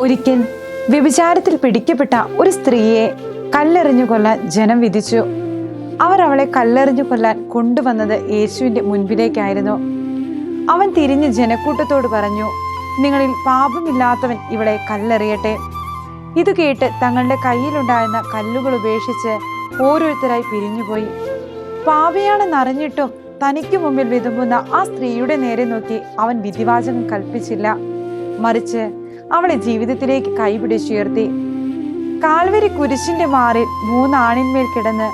ഒരിക്കൽ വ്യഭിചാരത്തിൽ പിടിക്കപ്പെട്ട ഒരു സ്ത്രീയെ കല്ലെറിഞ്ഞു കൊല്ലാൻ ജനം വിധിച്ചു. അവർ അവളെ കല്ലെറിഞ്ഞു കൊല്ലാൻ കൊണ്ടുവന്നത് യേശുവിന്റെ മുൻപിലേക്കായിരുന്നു. അവൻ തിരിഞ്ഞ് ജനക്കൂട്ടത്തോട് പറഞ്ഞു നിങ്ങളിൽ പാപമില്ലാത്തവൻ ഇവളെ കല്ലെറിയട്ടെ. ഇത് കേട്ട് തങ്ങളുടെ കയ്യിലുണ്ടായിരുന്ന കല്ലുകൾ ഉപേക്ഷിച്ച് ഓരോരുത്തരായി പിരിഞ്ഞുപോയി. പാവയാണെന്നറിഞ്ഞിട്ടും തനിക്ക് മുമ്പിൽ വിതുമ്പുന്ന ആ സ്ത്രീയുടെ നേരെ നോക്കി അവൻ വിധിവാചകം കൽപ്പിച്ചില്ല. മറിച്ച് അവളെ ജീവിതത്തിലേക്ക് കൈപിടിച്ചുയർത്തി കാൽവരി കുരിശിന്റെ മാറിൽ മൂന്നാണിന്മേൽ കിടന്ന്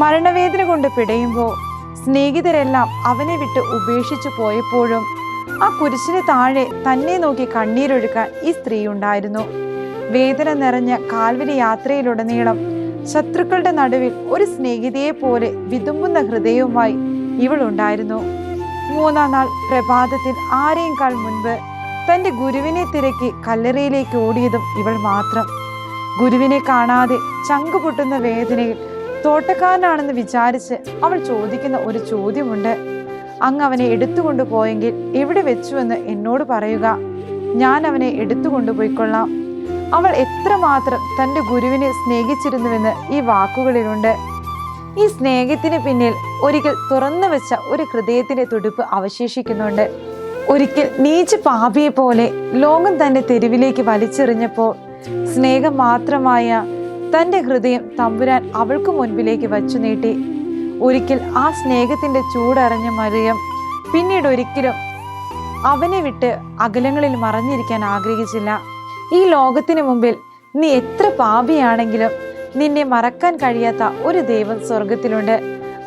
മരണവേദന കൊണ്ട് പിടയുമ്പോൾ സ്നേഹിതരെല്ലാം അവനെ വിട്ട് ഉപേക്ഷിച്ചു പോയപ്പോഴും ആ കുരിശിന് താഴെ തന്നെ നോക്കി കണ്ണീരൊഴുക്കാൻ ഈ സ്ത്രീ ഉണ്ടായിരുന്നു. വേദന നിറഞ്ഞ കാൽവരി യാത്രയിലുടനീളം ശത്രുക്കളുടെ നടുവിൽ ഒരു സ്നേഹിതയെ പോലെ വിതുമ്പുന്ന ഹൃദയവുമായി ഇവളുണ്ടായിരുന്നു. മൂന്നാം നാൾ പ്രഭാതത്തിൽ ആരെയും കാൾ മുൻപ് തന്റെ ഗുരുവിനെ തിരക്കി കല്ലറയിലേക്ക് ഓടിയതും ഇവൾ മാത്രം. ഗുരുവിനെ കാണാതെ ചങ്കു പൊട്ടുന്ന വേദനയിൽ തോട്ടക്കാരനാണെന്ന് വിചാരിച്ച് അവൾ ചോദിക്കുന്ന ഒരു ചോദ്യമുണ്ട്. അങ്ങ് അവനെ എടുത്തുകൊണ്ടു പോയെങ്കിൽ എവിടെ വെച്ചുവെന്ന് എന്നോട് പറയുക. ഞാൻ അവനെ എടുത്തുകൊണ്ടുപോയിക്കൊള്ളാം അവൾ എത്രമാത്രം തന്റെ ഗുരുവിനെ സ്നേഹിച്ചിരുന്നുവെന്ന് ഈ വാക്കുകളിലുണ്ട്. ഈ സ്നേഹത്തിന് പിന്നിൽ ഒരിക്കൽ തുറന്നു വെച്ച ഒരു ഹൃദയത്തിന്റെ തുടിപ്പ് അവശേഷിക്കുന്നുണ്ട്. ഒരിക്കൽ നീച്ച പാപിയെ പോലെ ലോകം തന്റെ തെരുവിലേക്ക് വലിച്ചെറിഞ്ഞപ്പോൾ സ്നേഹം മാത്രമായ തന്റെ ഹൃദയം തമ്പുരാൻ അവൾക്ക് മുൻപിലേക്ക് വച്ചു നീട്ടി. ഒരിക്കൽ ആ സ്നേഹത്തിന്റെ ചൂടറിഞ്ഞ മറിയം പിന്നീട് ഒരിക്കലും അവനെ വിട്ട് അകലങ്ങളിൽ മറഞ്ഞിരിക്കാൻ ആഗ്രഹിച്ചില്ല. ഈ ലോകത്തിന് മുമ്പിൽ നീ എത്ര പാപിയാണെങ്കിലും നിന്നെ മറക്കാൻ കഴിയാത്ത ഒരു ദൈവം സ്വർഗത്തിലുണ്ട്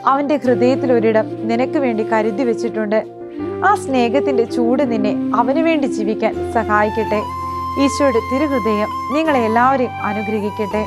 അവന്റെ ഹൃദയത്തിൽ ഒരിടം നിനക്ക് വേണ്ടി കരുതി വെച്ചിട്ടുണ്ട്. ആ സ്നേഹത്തിന്റെ ചൂട് നിന്നെ അവന് വേണ്ടി ജീവിക്കാൻ സഹായിക്കട്ടെ. ഈശോയുടെ തിരുഹൃദയം നിങ്ങളെ എല്ലാവരെയും അനുഗ്രഹിക്കട്ടെ.